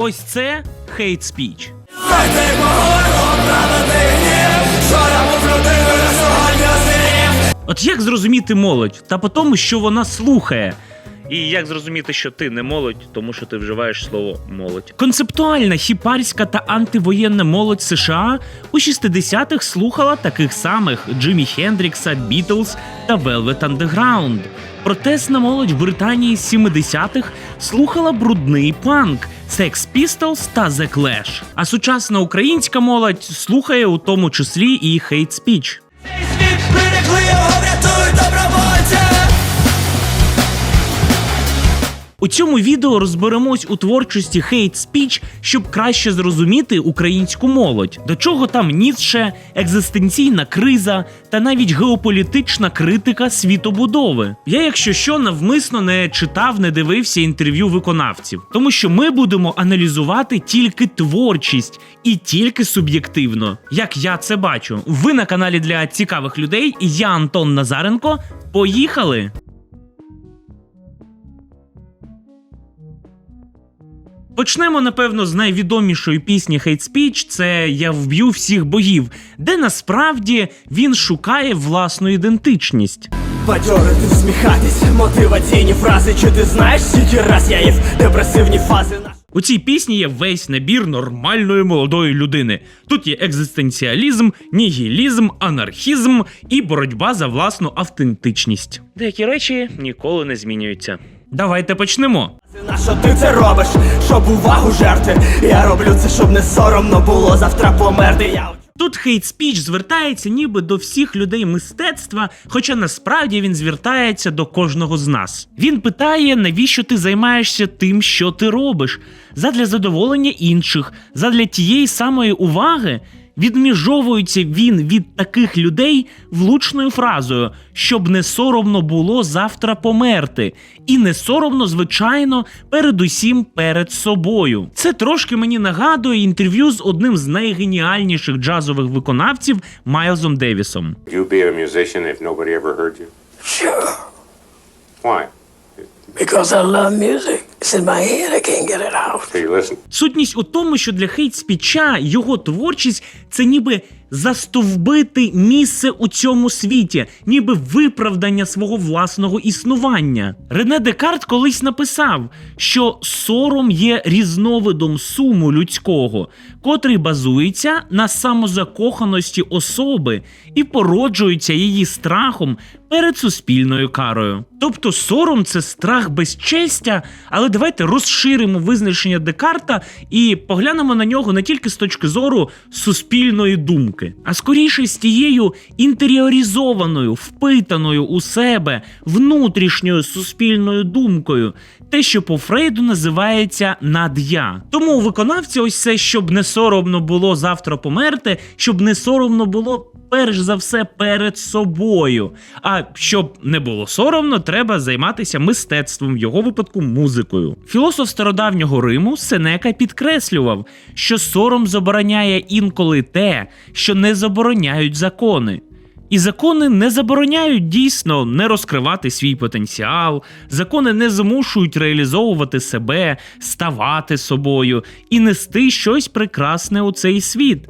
Ось це хейт спіч. От як зрозуміти молодь? Та по тому, що вона слухає. І як зрозуміти, що ти не молодь, тому що ти вживаєш слово молодь. Концептуальна хіпарська та антивоєнна молодь США у 60-х слухала таких самих Джиммі Хендрікса, Бітлз та Velvet Underground. Протестна молодь в Британії з 70-х слухала брудний панк, Sex Pistols та The Clash. А сучасна українська молодь слухає у тому числі і хейт спіч. У цьому відео розберемось у творчості Hate Speech, щоб краще зрозуміти українську молодь, до чого там Ніцше, екзистенційна криза та навіть геополітична критика світобудови. Я, якщо що, навмисно не читав, не дивився інтерв'ю виконавців, тому що ми будемо аналізувати тільки творчість і тільки суб'єктивно, як я це бачу. Ви на каналі для цікавих людей. і Я Антон Назаренко. Поїхали! Почнемо, напевно, з найвідомішої пісні Hate Speech – це Я вб'ю всіх богів, де насправді він шукає власну ідентичність. Бадьорити, всміхатись, мотиваційні фрази. Чи ти знаєш, скільки раз я їв депресивні фази на У цій пісні є весь набір нормальної молодої людини. Тут є екзистенціалізм, нігілізм, анархізм і боротьба за власну автентичність. Деякі речі ніколи не змінюються. Давайте почнемо. на що ти це робиш, щоб увагу жерти. Я роблю це, щоб не соромно було завтра померти. Я Тут хейт спіч звертається ніби до всіх людей мистецтва, хоча насправді він звертається до кожного з нас. Він питає, навіщо ти займаєшся тим, що ти робиш, задля задоволення інших, задля тієї самої уваги. Відміжовується він від таких людей влучною фразою, щоб не соромно було завтра померти, і не соромно, звичайно, передусім перед собою. Це трошки мені нагадує інтерв'ю з одним з найгеніальніших джазових виконавців Майлзом Девісом. You be a musician if nobody ever heard you? Sure, Why? Because I love music. It's in my head, I can't get it out. Hey, listen. Сутність у тому, що для хейт спіча його творчість це ніби застовбити місце у цьому світі, ніби виправдання свого власного існування. Рене Декарт колись написав, що сором є різновидом суму людського, котрий базується на самозакоханості особи і породжується її страхом перед суспільною карою. Тобто сором це страх безчестя, але давайте розширимо визначення Декарта і поглянемо на нього не тільки з точки зору суспільної думки, а скоріше з тією інтеріоризованою, впитаною у себе внутрішньою суспільною думкою, те, що по Фрейду називається над'я. Тому у виконавця ось це, щоб не соромно було завтра померти, щоб не соромно було. Перш за все перед собою. А щоб не було соромно, треба займатися мистецтвом, в його випадку музикою. Філософ стародавнього Риму Сенека підкреслював, що сором забороняє інколи те, що не забороняють закони. І закони не забороняють дійсно не розкривати свій потенціал, закони не змушують реалізовувати себе, ставати собою і нести щось прекрасне у цей світ.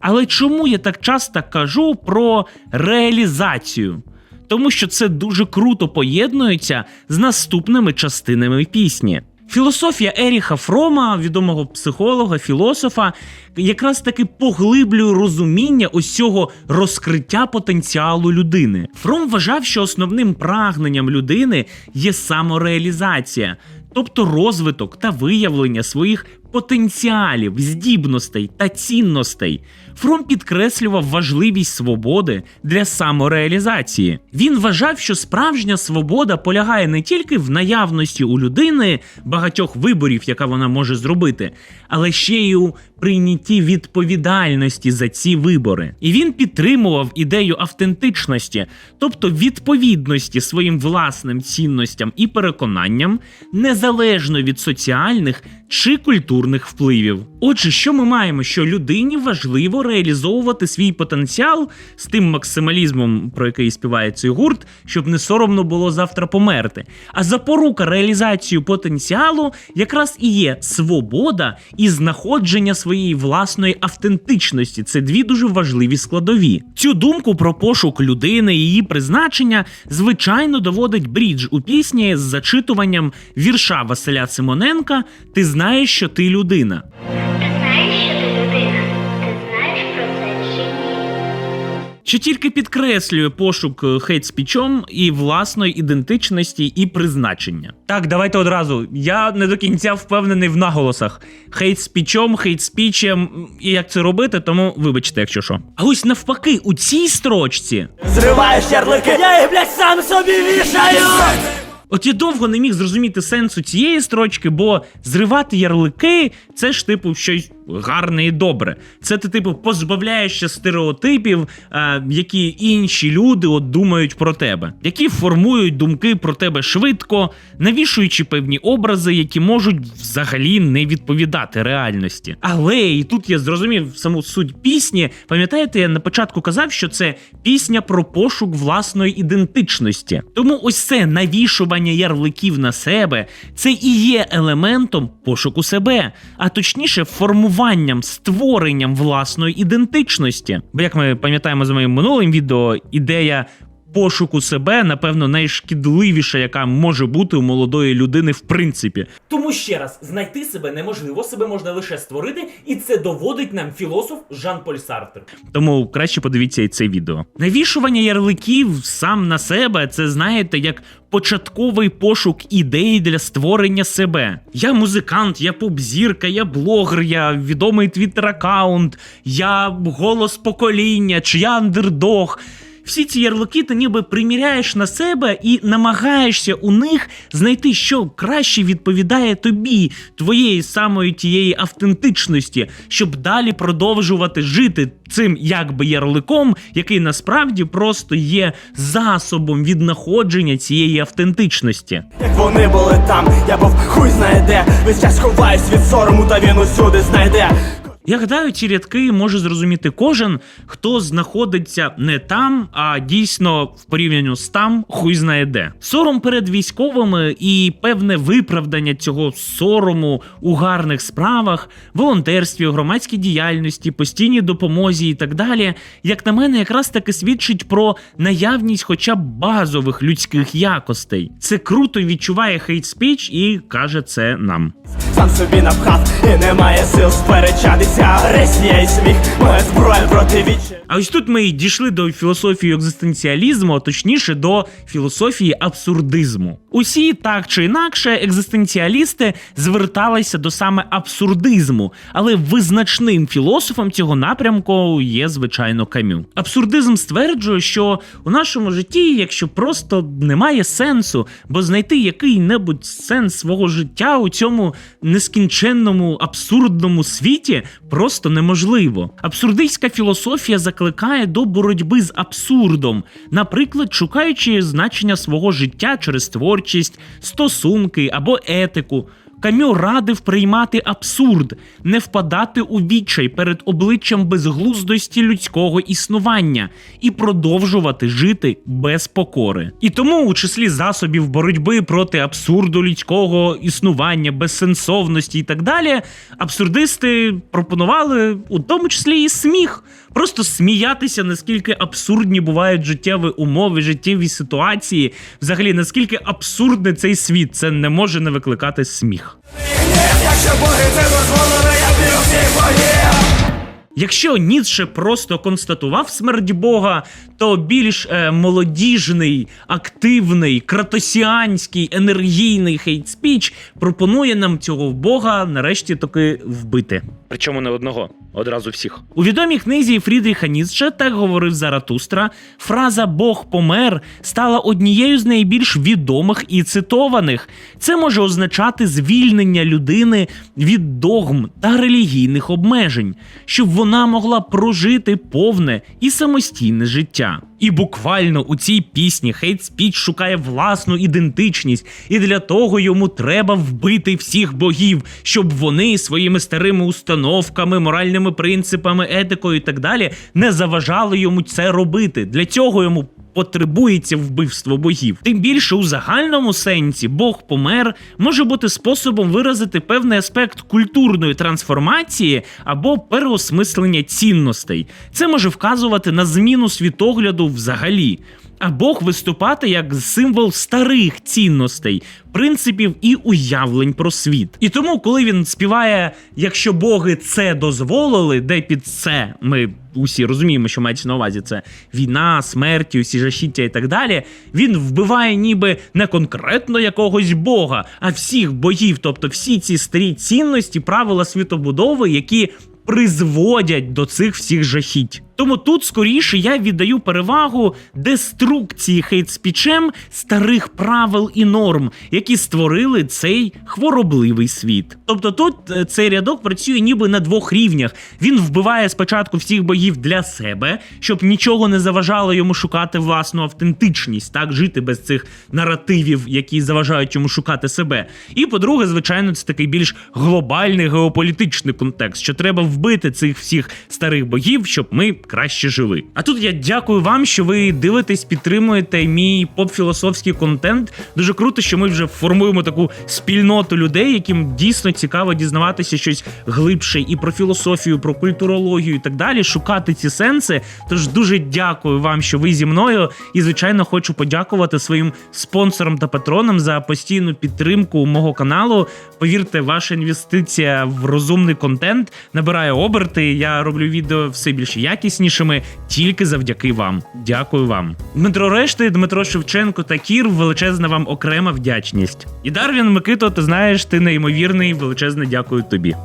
Але чому я так часто кажу про реалізацію? Тому що це дуже круто поєднується з наступними частинами пісні. Філософія Еріха Фрома, відомого психолога, філософа, якраз таки поглиблює розуміння ось цього розкриття потенціалу людини. Фром вважав, що основним прагненням людини є самореалізація, тобто розвиток та виявлення своїх потенціалів, здібностей та цінностей. Фром підкреслював важливість свободи для самореалізації. Він вважав, що справжня свобода полягає не тільки в наявності у людини багатьох виборів, яка вона може зробити, але ще й у прийнятті відповідальності за ці вибори. І він підтримував ідею автентичності, тобто відповідності своїм власним цінностям і переконанням, незалежно від соціальних чи культурних впливів. Отже, що ми маємо? Що людині важливо реалізовувати свій потенціал з тим максималізмом, про який співає цей гурт, щоб не соромно було завтра померти. А запорука реалізацію потенціалу якраз і є свобода і знаходження своєї власної автентичності. Це дві дуже важливі складові. Цю думку про пошук людини і її призначення, звичайно, доводить Брідж у пісні з зачитуванням вірша Василя Симоненка Ти знаєш, що ти людина. Що тільки підкреслює пошук е, хейт-спічом і власної ідентичності і призначення. Так, давайте одразу. Я не до кінця впевнений в наголосах. Хейт-спічом, хейт-спічем і як це робити, тому вибачте, якщо що. А ось навпаки, у цій строчці Зриваєш ярлики, я їх, блядь, сам собі вішаю! От я довго не міг зрозуміти сенсу цієї строчки, бо зривати ярлики це ж типу щось гарне і добре. Це ти, типу, позбавляєшся стереотипів, е, які інші люди от думають про тебе, які формують думки про тебе швидко, навішуючи певні образи, які можуть взагалі не відповідати реальності. Але і тут я зрозумів саму суть пісні. Пам'ятаєте, я на початку казав, що це пісня про пошук власної ідентичності. Тому ось це навішування ярликів на себе це і є елементом пошуку себе, а точніше, формуванням, створенням власної ідентичності. Бо як ми пам'ятаємо за моїм минулим відео, ідея. Пошуку себе, напевно, найшкідливіша, яка може бути у молодої людини, в принципі. Тому ще раз, знайти себе неможливо, себе можна лише створити, і це доводить нам філософ Жан-Поль Сартр. Тому краще подивіться і це відео. Навішування ярликів сам на себе це знаєте як початковий пошук ідей для створення себе. Я музикант, я поп-зірка, я блогер, я відомий твіттер-аккаунт, я голос покоління, чи я андердог. Всі ці ярлики ти ніби приміряєш на себе і намагаєшся у них знайти, що краще відповідає тобі, твоєї самої тієї автентичності, щоб далі продовжувати жити цим якби ярликом, який насправді просто є засобом віднаходження цієї автентичності. Як вони були там, я був хуй знає де Весь час ховаюсь від сорому, та він усюди знайде Я гадаю, ці рядки може зрозуміти кожен, хто знаходиться не там, а дійсно в порівнянні з там, хуй знає де. Сором перед військовими і певне виправдання цього сорому у гарних справах, волонтерстві, громадській діяльності, постійній допомозі і так далі, як на мене, якраз таки свідчить про наявність хоча б базових людських якостей. Це круто відчуває хейт-спіч і каже це нам. Сам собі напхав і немає сил сперечатися Агресія і сміх, моя зброя проти вічі А ось тут ми й дійшли до філософії екзистенціалізму, а точніше до філософії абсурдизму. Усі так чи інакше екзистенціалісти зверталися до саме абсурдизму, але визначним філософом цього напрямку є звичайно камю. Абсурдизм стверджує, що у нашому житті, якщо просто немає сенсу, бо знайти який-небудь сенс свого життя у цьому нескінченному абсурдному світі просто неможливо. Абсурдистська філософія закликає до боротьби з абсурдом, наприклад, шукаючи значення свого життя через творчість, стосунки або етику. Камю радив приймати абсурд, не впадати у відчай перед обличчям безглуздості людського існування і продовжувати жити без покори. І тому, у числі засобів боротьби проти абсурду людського існування, безсенсовності і так далі, абсурдисти пропонували у тому числі і сміх. Просто сміятися, наскільки абсурдні бувають життєві умови, життєві ситуації. Взагалі, наскільки абсурдний цей світ, це не може не викликати сміх. Якщо боги це дозволено, я б'ю всіх богів Якщо Ніцше просто констатував смерть Бога, то більш е, молодіжний, активний, кратосіанський, енергійний хейт-спіч пропонує нам цього Бога нарешті таки вбити. Причому не одного, одразу всіх. У відомій книзі Фрідріха Ніцше, так говорив Заратустра, фраза Бог помер стала однією з найбільш відомих і цитованих. Це може означати звільнення людини від догм та релігійних обмежень, щоб вона могла прожити повне і самостійне життя. І буквально у цій пісні Хейт Спіч шукає власну ідентичність, і для того йому треба вбити всіх богів, щоб вони своїми старими установками, моральними принципами, етикою і так далі не заважали йому це робити. Для цього йому. Потребується вбивство богів. Тим більше у загальному сенсі Бог помер може бути способом виразити певний аспект культурної трансформації або переосмислення цінностей. Це може вказувати на зміну світогляду взагалі. А Бог виступати як символ старих цінностей, принципів і уявлень про світ. І тому, коли він співає, якщо боги це дозволили, де під це ми усі розуміємо, що мається на увазі це війна, смерть, усі жахіття і так далі. Він вбиває ніби не конкретно якогось бога, а всіх богів, тобто всі ці старі цінності, правила світобудови, які призводять до цих всіх жахіть. Тому тут скоріше я віддаю перевагу деструкції хейтспічем старих правил і норм, які створили цей хворобливий світ. Тобто тут е, цей рядок працює ніби на двох рівнях. Він вбиває спочатку всіх богів для себе, щоб нічого не заважало йому шукати власну автентичність, так жити без цих наративів, які заважають йому шукати себе. І по-друге, звичайно, це такий більш глобальний геополітичний контекст, що треба вбити цих всіх старих богів, щоб ми краще жили. А тут я дякую вам, що ви дивитесь, підтримуєте мій поп-філософський контент. Дуже круто, що ми вже формуємо таку спільноту людей, яким дійсно цікаво дізнаватися щось глибше і про філософію, про культурологію і так далі, шукати ці сенси. Тож дуже дякую вам, що ви зі мною. І звичайно, хочу подякувати своїм спонсорам та патронам за постійну підтримку мого каналу. Повірте, ваша інвестиція в розумний контент набирає оберти. Я роблю відео все більш якіснішими тільки завдяки вам. Дякую вам. Дмитро Решти, Дмитро Шевченко та Кір. Величезна вам окрема вдячність. І Дарвін Микито, ти знаєш, ти неймовірний. Величезне дякую тобі.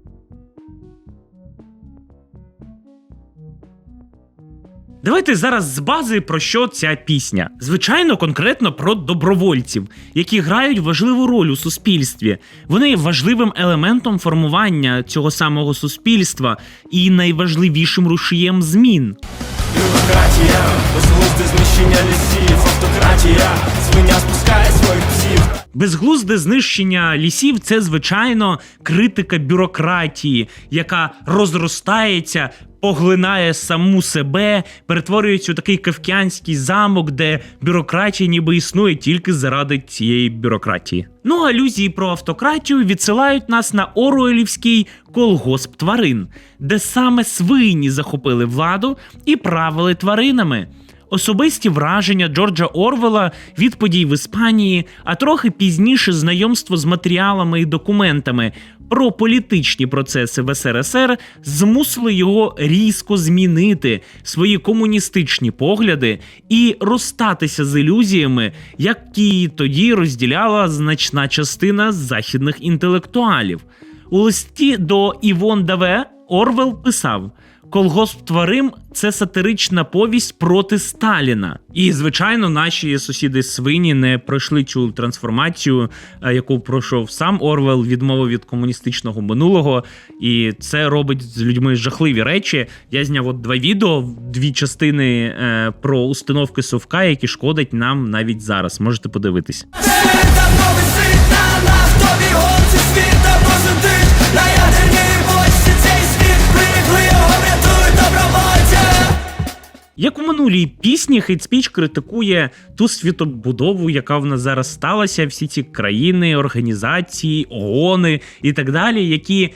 Давайте зараз з бази про що ця пісня. Звичайно, конкретно про добровольців, які грають важливу роль у суспільстві. Вони є важливим елементом формування цього самого суспільства і найважливішим рушієм змін. Бюрократія, безглузде знищення лісів, автократія, свиня спускає своїх псів. Безглузде знищення лісів це звичайно критика бюрократії, яка розростається, поглинає саму себе, перетворюється у такий кавкянський замок, де бюрократія ніби існує тільки заради цієї бюрократії. Ну, алюзії про автократію відсилають нас на Оруелівський колгосп тварин, де саме свині захопили владу і правили тваринами. Особисті враження Джорджа Орвела від подій в Іспанії, а трохи пізніше знайомство з матеріалами і документами про політичні процеси в СРСР змусили його різко змінити свої комуністичні погляди і розстатися з ілюзіями, які тоді розділяла значна частина західних інтелектуалів. У листі до Івон Даве Орвел писав. Колгосп тварин це сатирична повість проти Сталіна. І, звичайно, наші сусіди свині не пройшли цю трансформацію, е, яку пройшов сам Орвел, відмовив від комуністичного минулого. І це робить з людьми жахливі речі. Я зняв от два відео, дві частини е, про установки совка, які шкодять нам навіть зараз. Можете подивитись. Як у минулій пісні, Хейтспіч критикує ту світобудову, яка в нас зараз сталася, всі ці країни, організації, ООНи і так далі, які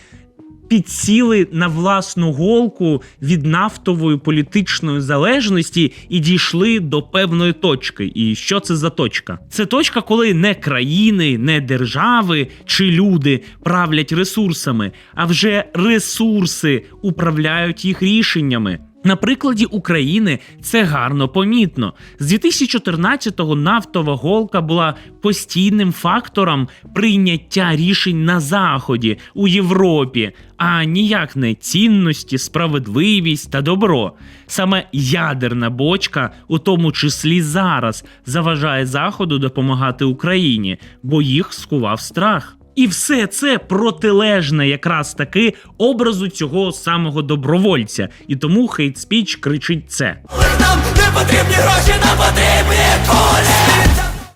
підсіли на власну голку від нафтової політичної залежності і дійшли до певної точки. І що це за точка? Це точка, коли не країни, не держави чи люди правлять ресурсами, а вже ресурси управляють їх рішеннями. На прикладі України це гарно помітно. З 2014-го нафтова голка була постійним фактором прийняття рішень на Заході у Європі, а ніяк не цінності, справедливість та добро. Саме ядерна бочка, у тому числі зараз, заважає Заходу допомагати Україні, бо їх скував страх. І все це протилежне якраз таки образу цього самого добровольця. І тому хейт спіч кричить це. Нам не потрібні гроші, нам потрібні кулі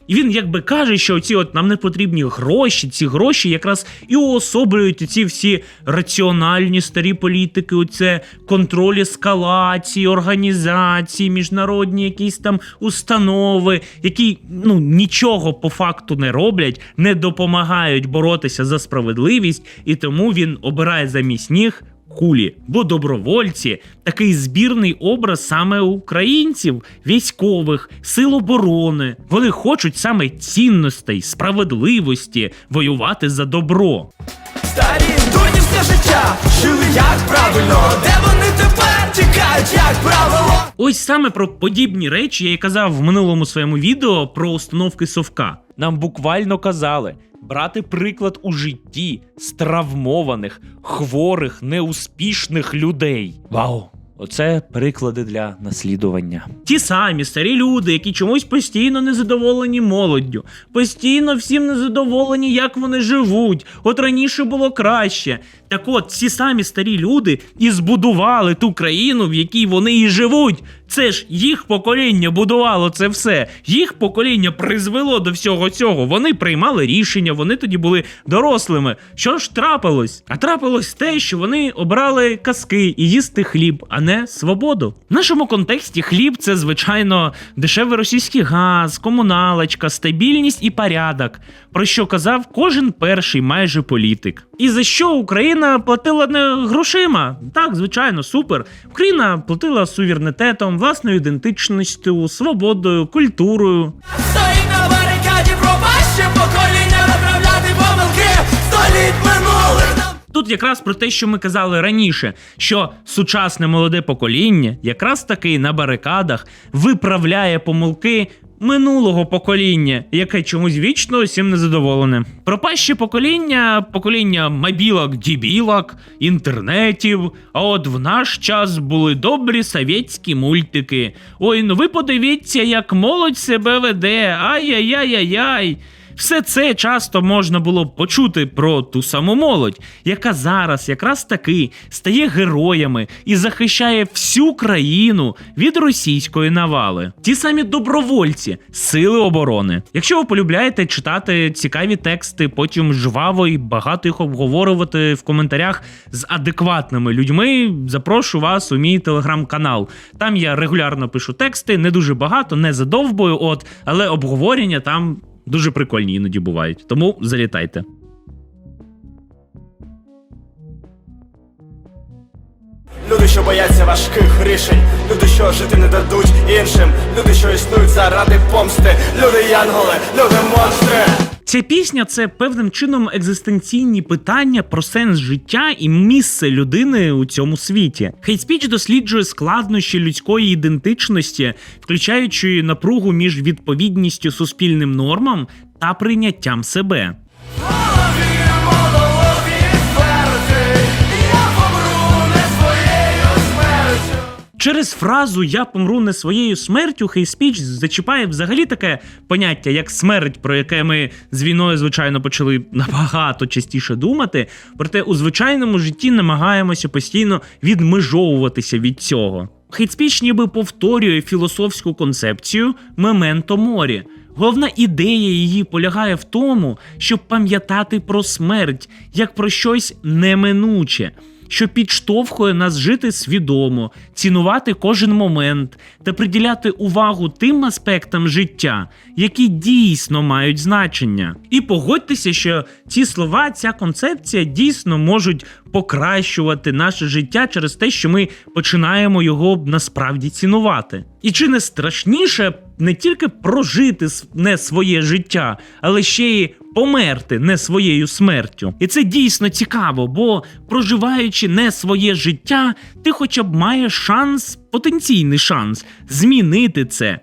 І він якби каже, що ці от нам не потрібні гроші, ці гроші якраз і уособлюють ці всі раціональні старі політики, оце контроль ескалації, організації, міжнародні якісь там установи, які ну нічого по факту не роблять, не допомагають боротися за справедливість, і тому він обирає замість них кулі, бо добровольці такий збірний образ саме українців, військових, сил оборони. Вони хочуть саме цінностей, справедливості, воювати за добро. Старі дурні все життя Жили як правильно Де вони тепер тікають як правило Ось саме про подібні речі я і казав в минулому своєму відео про установки совка. Нам буквально казали брати приклад у житті з травмованих, хворих, неуспішних людей. Вау! Оце приклади для наслідування. Ті самі старі люди, які чомусь постійно незадоволені молоддю, постійно всім незадоволені, як вони живуть. От раніше було краще. Так от, ці самі старі люди і збудували ту країну, в якій вони і живуть. Це ж їх покоління будувало це все. Їх покоління призвело до всього цього. Вони приймали рішення, вони тоді були дорослими. Що ж трапилось? А трапилось те, що вони обрали казки і їсти хліб, а не свободу. В нашому контексті хліб це звичайно дешевий російський газ, комуналочка, стабільність і порядок, про що казав кожен перший майже політик. І за що Україна платила не грошима? Так, звичайно, супер. Україна платила суверенітетом, власною ідентичністю, свободою, культурою. Стоїть на барикаді пропаще покоління Виправляти помилки Століть минулих Тут якраз про те, що ми казали раніше, що сучасне молоде покоління якраз таки на барикадах виправляє помилки. Минулого покоління, яке чомусь вічно всім незадоволене. Пропаще покоління, покоління мобілок, дібілок, інтернетів. А от в наш час були добрі совєтські мультики. Ой, ну ви подивіться, як молодь себе веде. Ай-яй-яй-яй-яй. Все це часто можна було почути про ту саму молодь, яка зараз якраз таки стає героями і захищає всю країну від російської навали. Ті самі добровольці, сили оборони. Якщо ви полюбляєте читати цікаві тексти, потім жваво і багато їх обговорювати в коментарях з адекватними людьми, запрошу вас у мій телеграм-канал. Там я регулярно пишу тексти, не дуже багато, не задовбою, от, але обговорення там. Дуже прикольні іноді бувають, тому залітайте. Люди, що бояться важких рішень, люди, що жити не дадуть іншим, люди, що існують заради помсти, люди янголи, люди монстри. Ця пісня це певним чином екзистенційні питання про сенс життя і місце людини у цьому світі. Хейтспіч досліджує складнощі людської ідентичності, включаючи напругу між відповідністю суспільним нормам та прийняттям себе. Через фразу Я помру не своєю смертю хейспіч зачіпає взагалі таке поняття, як смерть, про яке ми з війною, звичайно, почали набагато частіше думати. Проте у звичайному житті намагаємося постійно відмежовуватися від цього. Хейтспіч ніби повторює філософську концепцію мементо морі. Головна ідея її полягає в тому, щоб пам'ятати про смерть як про щось неминуче що підштовхує нас жити свідомо, цінувати кожен момент та приділяти увагу тим аспектам життя, які дійсно мають значення. І погодьтеся, що ці слова, ця концепція дійсно можуть покращувати наше життя через те, що ми починаємо його насправді цінувати. І чи не страшніше не тільки прожити не своє життя, але ще й померти не своєю смертю. І це дійсно цікаво, бо проживаючи не своє життя, ти хоча б маєш шанс, потенційний шанс змінити це.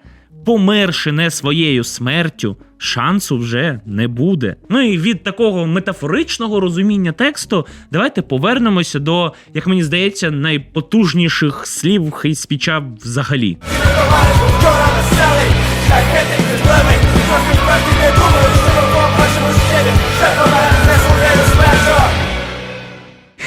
Померши не своєю смертю, шансу вже не буде. Ну і від такого метафоричного розуміння тексту давайте повернемося до, як мені здається, найпотужніших слів хейспіча взагалі. Вчора веселий, başımız derin. Sen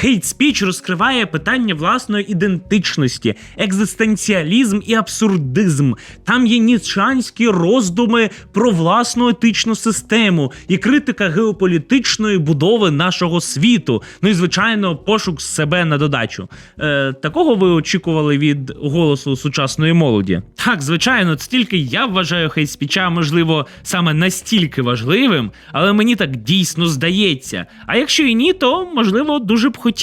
Хейт спіч розкриває питання власної ідентичності, екзистенціалізм і абсурдизм. Там є ніцшанські роздуми про власну етичну систему і критика геополітичної будови нашого світу. Ну і звичайно, пошук себе на додачу. Е, такого ви очікували від голосу сучасної молоді? Так, звичайно, це я вважаю хейт спіча, можливо, саме настільки важливим, але мені так дійсно здається. А якщо і ні, то можливо дуже б хотілося.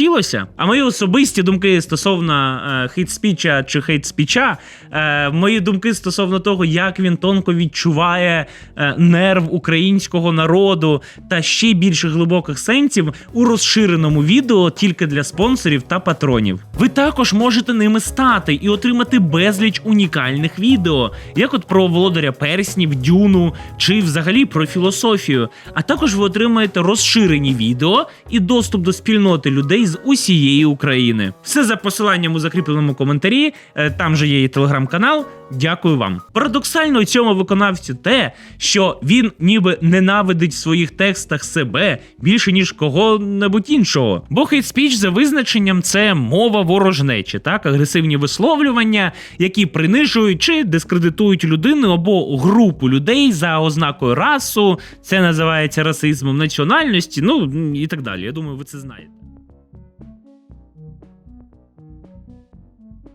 А мої особисті думки стосовно е, хейт-спіча чи хейт-спіча, е, мої думки стосовно того, як він тонко відчуває е, нерв українського народу та ще більше глибоких сенсів у розширеному відео тільки для спонсорів та патронів. Ви також можете ними стати і отримати безліч унікальних відео, як от про володаря перснів, дюну чи взагалі про філософію. А також ви отримаєте розширені відео і доступ до спільноти людей з усієї України. Все за посиланням у закріпленому коментарі. е, Там же є і телеграм-канал. Дякую вам. Парадоксально у цьому виконавцю те, що він ніби ненавидить в своїх текстах себе більше ніж кого-небудь іншого. Бо хейт-спіч за визначенням це мова ворожнечі, так агресивні висловлювання, які принижують чи дискредитують людину або групу людей за ознакою расу. Це називається расизмом національності. Ну і так далі. Я думаю, ви це знаєте.